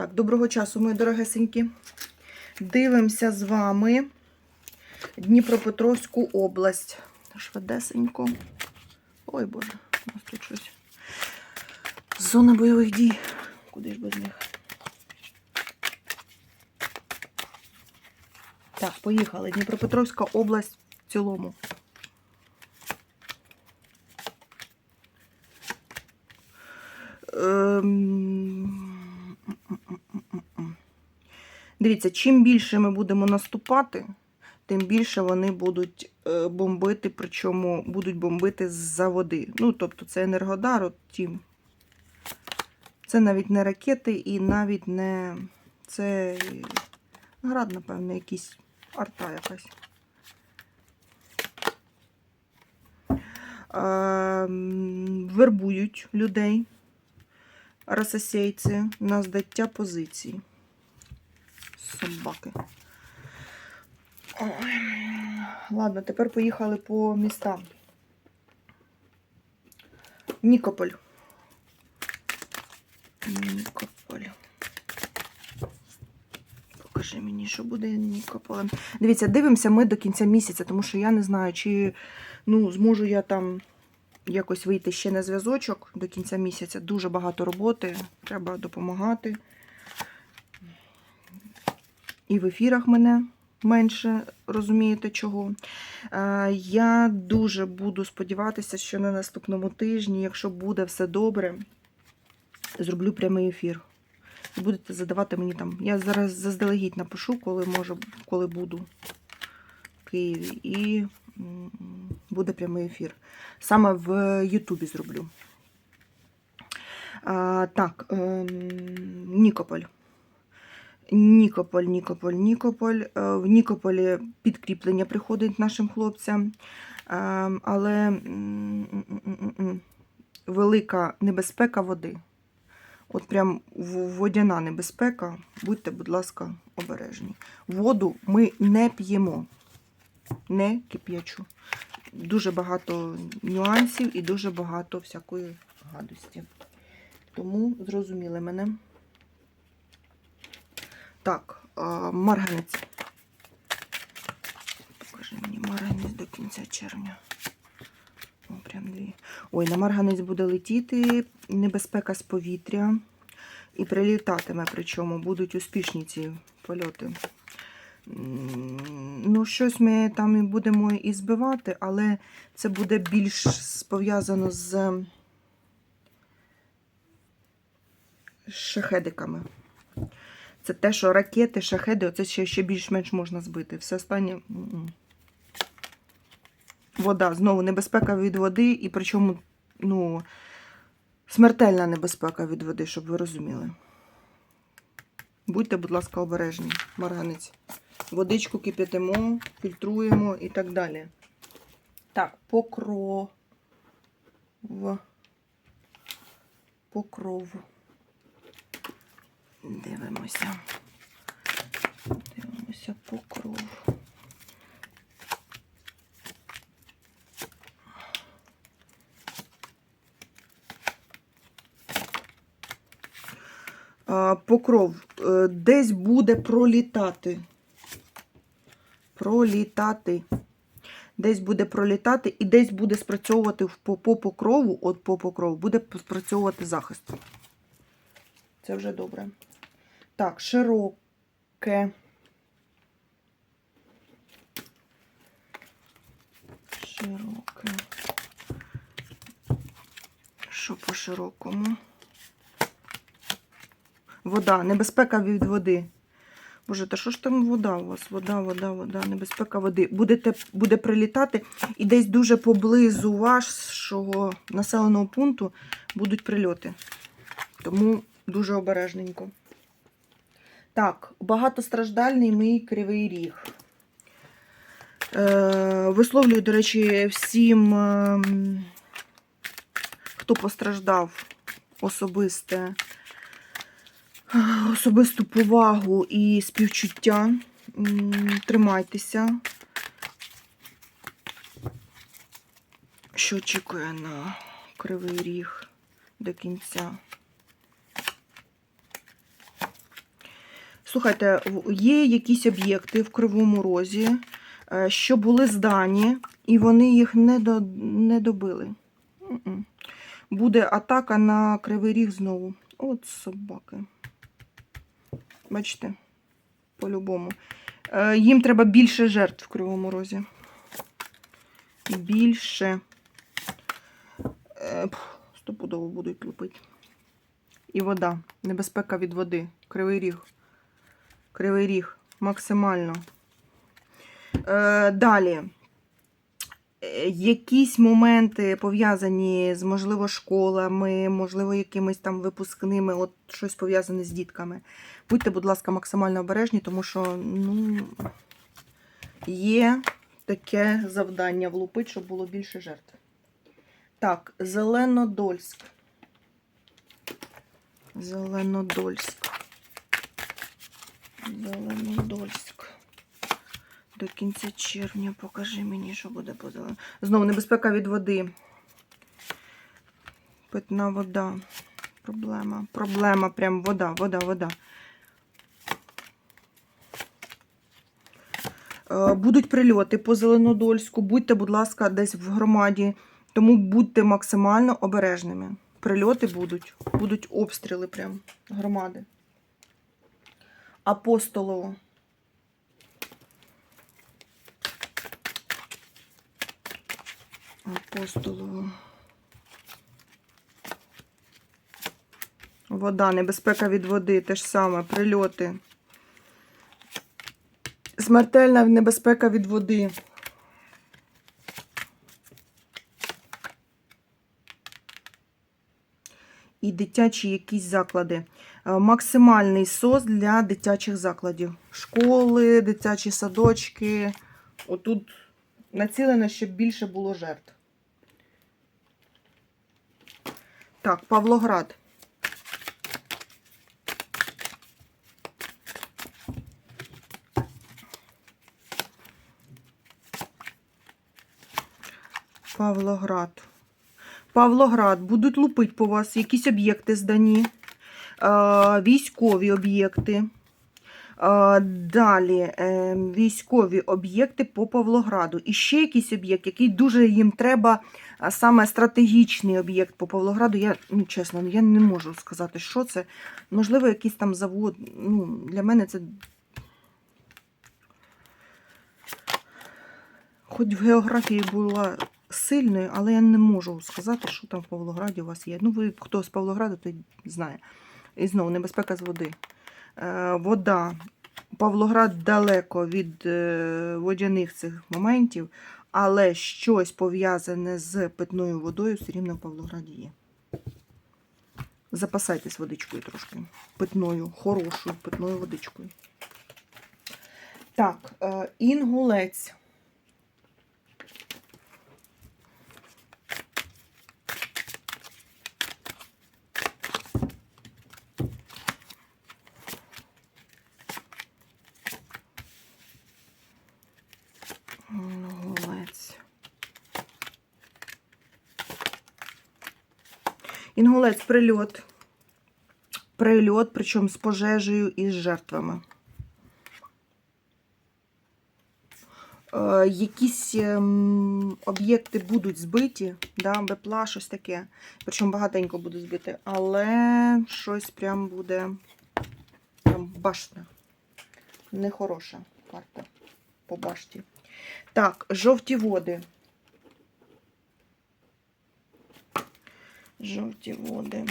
Так, доброго часу, мої дорогесенькі. Дивимося з вами Дніпропетровську область. Швидесенько. Ой, Боже, у нас тут щось. Зона бойових дій. Куди ж без них? Так, поїхали. Дніпропетровська область в цілому. Ем, Дивіться, чим більше ми будемо наступати, тим більше вони будуть е, бомбити, причому будуть бомбити з-за води. Ну, тобто це енергодар, от ті. Це навіть не ракети і навіть не це град, напевно, якийсь арта якась. Ем, Вербують людей, рососейці, на здаття позицій. Собаки. Ой. Ладно, тепер поїхали по містам. Нікополь. Нікополь. Покажи мені, що буде Нікополем. Дивіться, дивимося ми до кінця місяця, тому що я не знаю, чи ну, зможу я там якось вийти ще на зв'язочок до кінця місяця. Дуже багато роботи, треба допомагати. І в ефірах мене менше розумієте чого. Е, Я дуже буду сподіватися, що на наступному тижні, якщо буде все добре, зроблю прямий ефір. Будете задавати мені там. Я зараз заздалегідь напишу, коли можу, коли буду в Києві. І буде прямий ефір. Саме в Ютубі зроблю. А, так, ем, Нікополь. Нікополь, Нікополь, Нікополь. Е, В Нікополі підкріплення приходить нашим хлопцям. Ем, Але велика небезпека води. От прям водяна небезпека. Будьте, будь ласка, обережні. Воду ми не п'ємо, не кип'ячу. Дуже багато нюансів і дуже багато всякої гадості. Тому зрозуміли мене. Так, марганець. Покажи мені марганець до кінця червня. О, прям дві. Ой, на марганець буде летіти небезпека з повітря. І прилітатиме, причому будуть успішні ці польоти. Ну, щось ми там і будемо і збивати, але це буде більш пов'язано з шахедиками. Це те, що ракети, шахеди, оце ще, ще більш-менш можна збити. Все останнє. Вода, знову небезпека від води, і причому, ну, смертельна небезпека від води, щоб ви розуміли. Будьте, будь ласка, обережні, марганець. Водичку кип'ятимо, фільтруємо і так далі. Так, покров. Покров. Дивимося. Дивимося покров. Покров е, десь буде пролітати. Пролітати. Десь буде пролітати і десь буде спрацьовувати по, по покрову, от по покрову, буде спрацьовувати захист. Це вже добре. Так, широке. Широке. Що по широкому? Вода, небезпека від води. Боже, та що ж там вода у вас? Вода, вода, вода, небезпека води. Будете, буде прилітати і десь дуже поблизу вашого населеного пункту будуть прильоти. Тому дуже обережненько. Так, багатостраждальний мій кривий ріг. Е, висловлюю, до речі, всім, ем, хто постраждав особисте, особисту повагу і співчуття. Тримайтеся. Що очікує на кривий ріг до кінця? Слухайте, є якісь об'єкти в Кривому Розі, е, що були здані, і вони їх не, до, не добили. Буде атака на Кривий Ріг знову. От собаки. Бачите, по-любому. Е, Їм треба більше жертв в Кривому Розі. Більше. Е, Стопудово будуть лупити. І вода. Небезпека від води. Кривий ріг. Кривий ріг. Максимально. Е, далі. Якісь моменти пов'язані з, можливо, школами, можливо, якимись там випускними, от щось пов'язане з дітками. Будьте, будь ласка, максимально обережні, тому що ну, є таке завдання влупити, щоб було більше жертв. Так, Зеленодольськ. Зеленодольськ. Зеленодольськ. До кінця червня покажи мені, що буде по зеленому. Знову небезпека від води. Питна вода. Проблема. Проблема. Прям вода, вода, вода. Е, Будуть прильоти по Зеленодольську. Будьте, будь ласка, десь в громаді. Тому будьте максимально обережними. Прильоти будуть. Будуть обстріли прям громади. Апостолово. Апостолово. Вода, небезпека від води, те ж саме, прильоти. Смертельна небезпека від води. Дитячі якісь заклади. Е, Максимальний СОС для дитячих закладів. Школи, дитячі садочки. Отут націлено, щоб більше було жертв. Так, Павлоград. Павлоград. Павлоград. Будуть лупити по вас якісь об'єкти здані, е, військові об'єкти. Е, Далі е, військові об'єкти по Павлограду. І ще якийсь об'єкт, який дуже їм треба, а саме стратегічний об'єкт по Павлограду. Я, ну, чесно, я не можу сказати, що це. Можливо, якийсь там завод. Ну, Для мене це. Хоч в географії була сильною, але я не можу сказати, що там в Павлограді у вас є. Ну, ви хто з Павлограду, той знає. І знову небезпека з води. Е, вода. Павлоград далеко від е, водяних цих моментів, але щось пов'язане з питною водою все рівно в Павлограді є. Запасайтесь водичкою трошки. Питною, хорошою питною водичкою. Так, е. Інгулець. Інгулець прильот. Прильот, причому з пожежею і з жертвами. Е, якісь ем, об'єкти будуть збиті, да, бепла, щось таке. Причому багатенько буде збити, але щось прям буде прям башня. Нехороша карта по башті. Так, жовті води. Жовті води.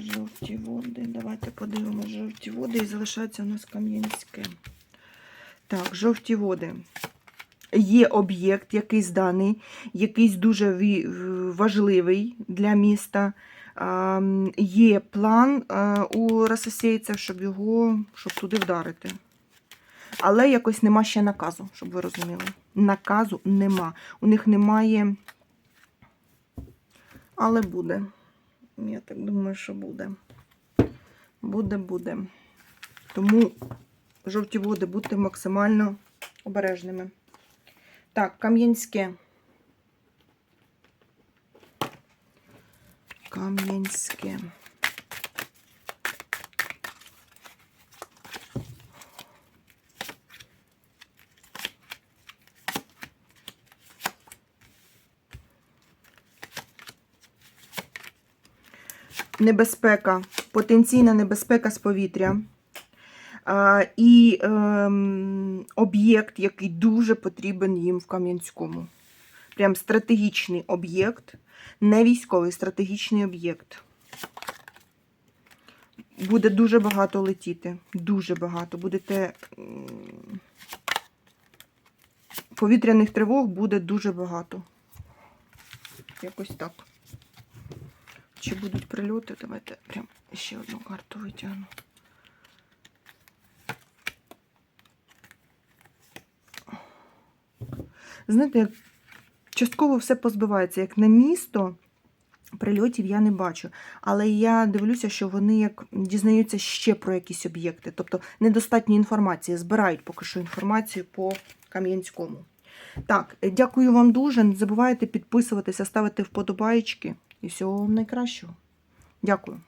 Жовті води. Давайте подивимося жовті води і залишається у нас Кам'янське. Так, жовті води. Є об'єкт, який зданий, якийсь дуже важливий для міста. Є план у рососейців, щоб його, щоб туди вдарити. Але якось нема ще наказу, щоб ви розуміли. Наказу нема. У них немає. Але буде. Я так думаю, що буде. Буде, буде. Тому жовті води, будьте максимально обережними. Так, Кам'янське. Кам'янське. Небезпека, потенційна небезпека з повітря. І ем, об'єкт, який дуже потрібен їм в Кам'янському. Прям стратегічний об'єкт, не військовий, стратегічний об'єкт. Буде дуже багато летіти. Дуже багато. Будете. Повітряних тривог буде дуже багато. Якось так. Чи будуть прильоти? Давайте прям ще одну карту витягну. Знаєте, частково все позбивається. Як на місто, прильотів я не бачу. Але я дивлюся, що вони як дізнаються ще про якісь об'єкти. Тобто недостатньо інформації, збирають поки що інформацію по Кам'янському. Так, дякую вам дуже. Не забувайте підписуватися, ставити вподобайки. І всього вам найкращого. Дякую.